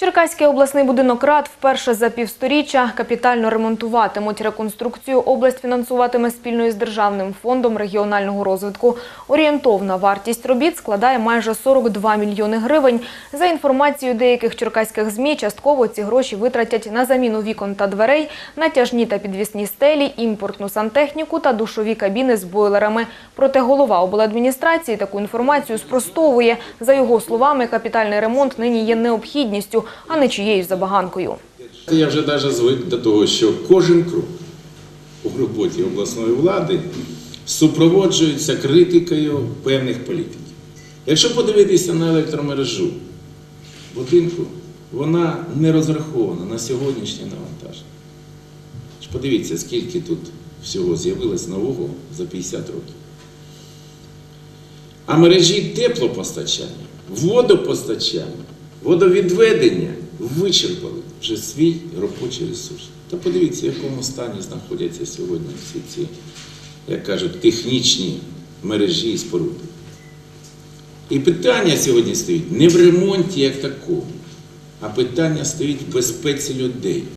Черкаський обласний будинок рад вперше за півсторіччя капітально ремонтуватимуть. Реконструкцію область фінансуватиме спільно із Державним фондом регіонального розвитку. Орієнтовна вартість робіт складає майже 42 мільйони гривень. За інформацією деяких черкаських ЗМІ, частково ці гроші витратять на заміну вікон та дверей, натяжні та підвісні стелі, імпортну сантехніку та душові кабіни з бойлерами. Проте голова обладміністрації таку інформацію спростовує. За його словами, капітальний ремонт нині є необхідністю, а не чиєюсь забаганкою. Я вже навіть звик до того, що кожен крок у роботі обласної влади супроводжується критикою певних політиків. Якщо подивитися на електромережу будинку, вона не розрахована на сьогоднішнє навантаження. Подивіться, скільки тут всього з'явилось нового за 50 років. А мережі теплопостачання, водопостачання, водовідведення вичерпали вже свій робочий ресурс. Та подивіться, в якому стані знаходяться сьогодні всі ці, як кажуть, технічні мережі і споруди. І питання сьогодні стоїть не в ремонті як такому, а питання стоїть в безпеці людей.